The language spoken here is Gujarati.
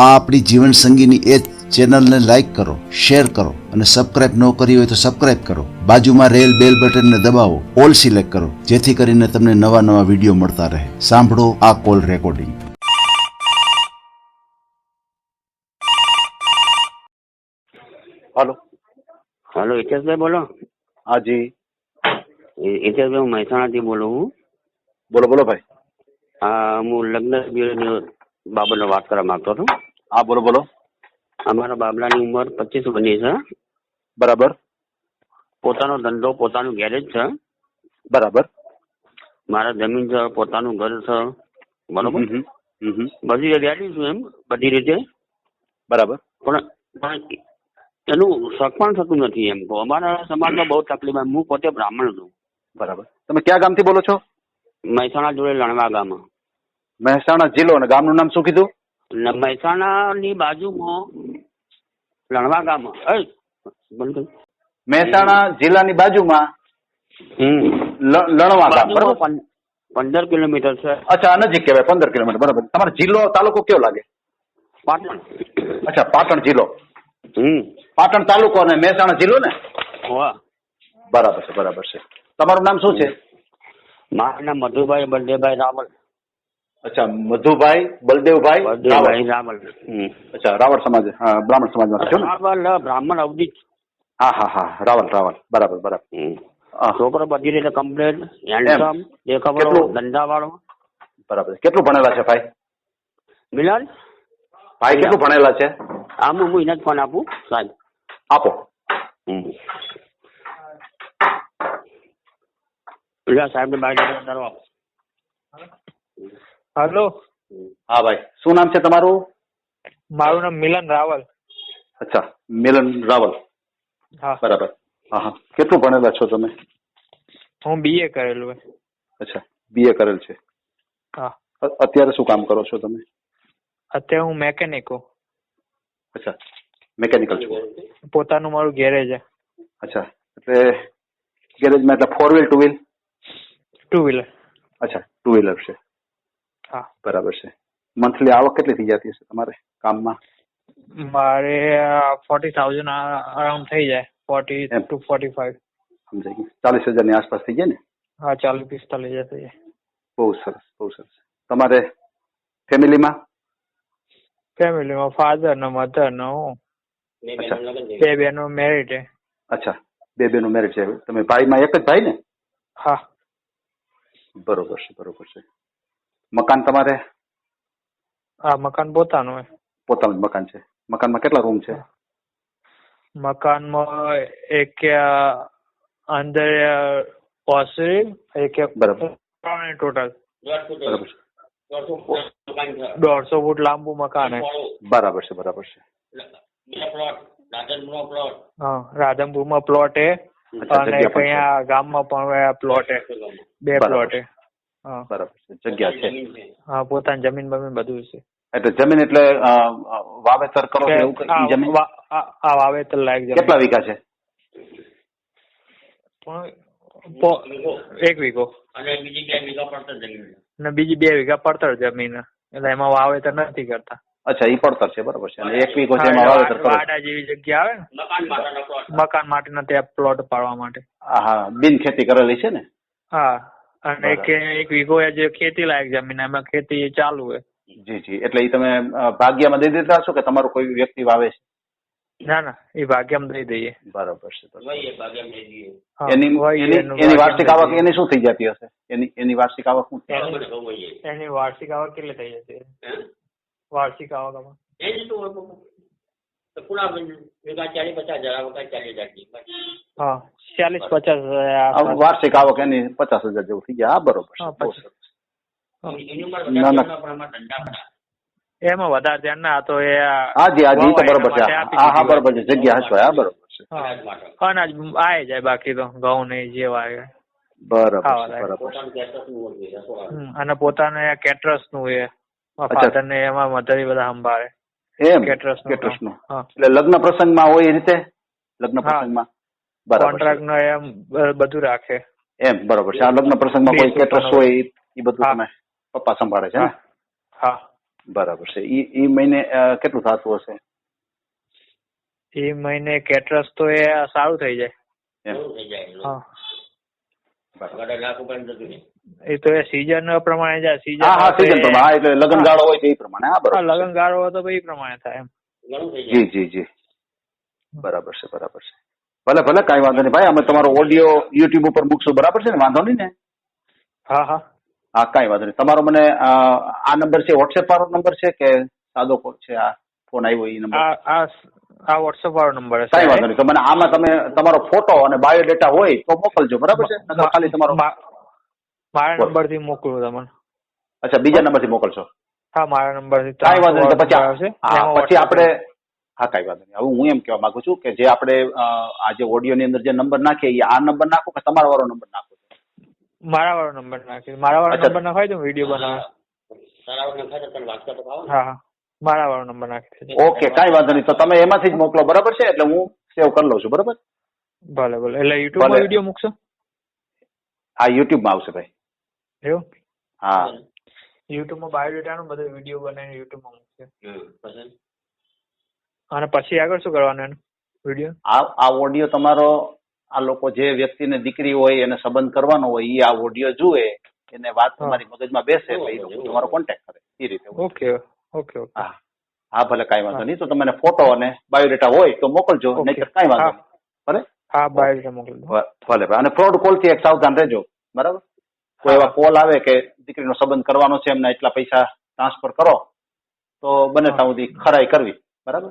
આ આપણી જીવન સંગીની એ ચેનલને લાઈક કરો શેર કરો અને સબસ્ક્રાઇબ ન કરી હોય તો સબસ્ક્રાઇબ કરો. બાજુમાં રેલ બેલ બટનને દબાવો ઓલ સિલેક્ટ કરો જેથી કરીને તમને નવા નવા વીડિયો મળતા રહે. સાંભળો આ call recording hello hello Hiteshbhai બોલો. હાજી જી. હિતેશભાઈ હું મહેસાણાથી બોલું છું. બોલો બોલો ભાઈ. હા હું લગ્ન બાબતનો વાત કરવા માંગતો હતો. હા બોલો બોલો. અમારા બાબલાની ઉંમર પચીસ બની છે. બરાબર. પોતાનો ધંધો પોતાનું ગેરેજ છે. બરાબર. મારા જમીન છે પોતાનું ઘર છે. બરોબર. બધી જગ્યાએ છું એમ બધી રીતે. બરાબર. પણ પણ એનું સગપણ થતું નથી એમ. અમારા સમાજમાં બહુ તકલીફ. હું પોતે બ્રાહ્મણ છું. બરાબર. તમે ક્યાં ગામથી બોલો છો? મહેસાણા જોડે લણવા ગામ મહેસાણા જિલ્લો અને ગામનું નામ શું કીધું? મહેસાણાની બાજુમાં લણવા ગામ એ બંધ કર. મહેસાણા જિલ્લાની બાજુમાં લણવા ગામ બરાબર? પંદર કિલોમીટર છે. અચ્છા નજીક કહેવાય પંદર કિલોમીટર બરાબર. તમારો જિલ્લો તાલુકો કયો લાગે? પાટણ. અચ્છા પાટણ જિલ્લો. હમ. પાટણ તાલુકો અને મહેસાણા જિલ્લો ને? વાહ બરાબર છે બરાબર છે. તમારું નામ શું છે? મારું નામ મધુભાઈ બળદેવભાઈ રાવલ. અચ્છા મધુભાઈ બલદેવભાઈ. રાવલ હમ. અચ્છા રાવળ સમાજ હા બ્રાહ્મણ સમાજમાં છો ને? રાવલ બ્રાહ્મણ અવધિ હા હા હા રાવલ રાવલ બરાબર બરાબર. હમ. હા, છોકરો બધી રીતે કમ્પ્લેટ હેન્ડસમ દેખાવડો કેટલું? ધંધાવાળો. બરાબર. કેટલું ભણેલા છે ભાઈ? મિલન? ભાઈ કેટલું ભણેલા છે? આમ હું એને જ ફોન આપું સાહેબ. આપો. હમ. લ્યો સાહેબ ને બાય કરો હલો. હા ભાઈ શું નામ છે તમારું? મારું નામ મિલન રાવલ. અચ્છા મિલન રાવલ. હા. બરાબર. હા હા. કેટલું ભણેલા છો તમે? હું બીએ કરેલું હોય. અચ્છા બીએ કરેલ છે. હા. અત્યારે શું કામ કરો છો તમે? અત્યારે હું મેકેનિક હું. અચ્છા મેકેનિકલ છો. પોતાનું મારું ગેરેજ છે. અચ્છા એટલે ગેરેજમાં એટલે four wheel two wheel two wheeler અચ્છા ટુ વ્હીલર છે. હા. બરાબર છે. મંથલી આવક કેટલી થઈ જતી હશે તમારે કામમાં? મારે ફોર્ટી થાઉઝન્ડ અરાઉન્ડ થઈ જાય. ફોર્ટી ટુ ફોર્ટી ફાઈવ સમજાઈ ગયું. ચાલીસ હજારની આસપાસ થઈ જાય ને? હા ચાલીસ પિસ્તાલીસ હજાર થઈ જાય. બહુ સરસ બહુ સરસ. તમારે ફેમિલીમાં? ફેમિલીમાં ફાધર ને મધર ને હું અચ્છા બે બેનો મેરિડ છે. અચ્છા. બે બેનો મેરેજ છે. તમે ભાઈમાં એક જ ભાઈ ને? હા. બરોબર છે બરોબર છે. મકાન તમારે? હા મકાન પોતાનું હોય. પોતાનું જ મકાન છે. મકાનમાં કેટલા રૂમ છે? મકાનમાં એક અંદર ઓસરી એક બરાબર. ટોટલ. બરાબર દોઢસો ફૂટ લાંબુ મકાન છે બરાબર છે બરાબર છે. હા રાધનપુરમાં પ્લોટ છે અને છે. અહીંયા ગામમાં પણ પ્લોટ છે બે પ્લોટ હા. બરાબર છે. જગ્યા છે. હા પોતાની જમીન બમીન બધું છે. એટલે જમીન એટલે વાવેતર કરો એવું જમીન? આ- વાવેતર લાયક જમીન. કેટલા વીઘા છે? એક વીઘો. અને બીજી બે વીઘા પડતર જમીન. ને બીજી બે વીઘા પડતર જમીન. એટલે એમાં વાવેતર નથી કરતા. અચ્છા ઈ પડતર છે બરાબર છે. અને એક વીઘો છે એમાં વાવેતર કરો. વાડા જેવી જગ્યા આવે ને? મકાન માટેનો પ્લોટ મકાન માટેના ત્યાં પ્લોટ પાડવા માટે. હા. બિન ખેતી કરેલી છે ને? હા. અને કે એક વીઘો જે ખેતી લાયક જમીન એમાં ખેતી ચાલુ હોય. જી જી. એટલે એ તમે ભાગ્યમાં દઈ દેતા હશો કે તમારો કોઈ વ્યક્તિ વાવે છે? ના ના. એ ભાગ્યમાં દઈ દઈએ. બરાબર છે એની વાર્ષિક આવક એની શું થઈ જતી હશે? એની એની વાર્ષિક આવક શું એની- વાર્ષિક આવક કેટલી થઈ જશે? વાર્ષિક આવક આમાં? એ જ તો હોય? બાપુ. તો પૂરા વીઘા ચાલીસ પચાસ હજાર આ ચાલીસ હજાર હા. ચાલીસ પચાસ આ વાર્ષિક આવક એની પચાસ હજાર જેવું થઈ ગયા. હા બરોબર ના, ના. એમાં વધારે ધ્યાન ના તો એ હાજી હાજી તો બરોબર છે. હા હા બરોબર છે. જગ્યા હશો હા બરોબર છે. અનાજ. આવી જાય બાકી તો ઘઉં ને જે વાય. બરાબર અને પોતાને કેટરસનું એ ફાધર ને એમાં મધર બધા સંભાળે. એમ કેટરસનું કેટરસનું. એટલે લગ્ન પ્રસંગમાં હોય એ રીતે? લગ્ન પ્રસંગમાં? કોન્ટ્રાક્ટ નો એમ બધું રાખે. એમ બરોબર છે. આ લગ્ન પ્રસંગમાં કોઈ કેટરસ હોય ઈ- ઈ બધું તમે પપ્પા સંભાળે છે હા. હા. બરાબર છે. ઈ ઈ મહિને કેટલું થતું હશે? એ મહિને કેટરસ તો એ સારું થઈ જાય. એમ. થઈ જાય હા. એ તો એ સિઝન પ્રમાણે જાય સીઝન હા હા સીઝન પ્રમાણે. એટલે લગન ગાળો હોય તો એ પ્રમાણે. હા બરાબર લગન ગાળો હોય તો એ પ્રમાણે થાય એમ. જી જી જી. બરાબર છે બરાબર છે. ભલે ભલે કાંઈ વાંધો નહીં. ભાઈ અમે તમારો ઓડિયો યુટ્યુબ ઉપર મૂકશું. બરાબર છે ને? વાંધો નહીં ને? હા હા. હા કાંઈ વાંધો નહીં. તમારો મને આ નંબર છે વોટ્સએપ વાળો નંબર છે કે સાદો કોલ છે આ ફોન આવ્યો એ નંબર આ આ વોટ્સઅપ વાળો નંબર છે કાંઈ વાંધો નહીં. તો મને આમાં તમે તમારો ફોટો અને બાયોડેટા હોય તો મોકલજો. બરાબર છે? ખાલી તમારો મારા. નંબરથી મોકલું તમને. અચ્છા બીજા નંબરથી મોકલશો? હા મારા નંબરથી કાંઈ વાંધો નહીં. પછી આવશે પછી આપણે હા કાંઈ વાંધો નહીં. હવે હું એમ કહેવા માંગુ છું કે જે આપણે આ જે ઓડિયોની અંદર જે નંબર નાખીએ એ આ નંબર નાખો કે તમારો વાળો નંબર નાખો? મારા વાળો નંબર નાખી મારા વાળો નંબર નાખાય તો વીડિયો બનાવે. હા હા. મારા વાળો નંબર નાખી ઓકે કાંઈ વાંધો નહીં. તો તમે એમાંથી જ મોકલો બરાબર છે? એટલે હું સેવ કરી લઉં છું બરાબર? ભલે ભલે. એટલે યુટ્યુબમાં વીડિયો મૂકશો? હા યુટ્યુબમાં આવશે ભાઈ. એવું? હા. યુટ્યુબમાં બાયોડેટા નો બધો વીડિયો બનાવીને યુટ્યુબમાં મૂકશે અને પછી આગળ શું કરવાનું એનું? વીડિયો આ આ ઓડિયો તમારો આ લોકો જે વ્યક્તિને દીકરી હોય એને સંબંધ કરવાનો હોય એ આ ઓડિયો જુએ એને વાત. તમારી મગજમાં બેસે એટલે એ લોકો તમારો કોન્ટેક્ટ કરે એ રીતે ઓકે ઓકે ઓકે હા. હા ભલે કાંઈ વાંધો નહીં. તો તમને ફોટો અને બાયોડેટા હોય તો મોકલજો. નહીં કાંઈ વાંધો નહીં. ભલે? હા બાયોડેટા મોકલજો ભલે ભલે. અને ફ્રોડ કોલથી એક સાવધાન રહેજો બરાબર? કોઈ એવા કોલ આવે કે દીકરીનો સંબંધ કરવાનો છે એમના એટલા પૈસા ટ્રાન્સફર કરો તો બને ત્યાં સુધી ખરાઈ કરવી બરાબર?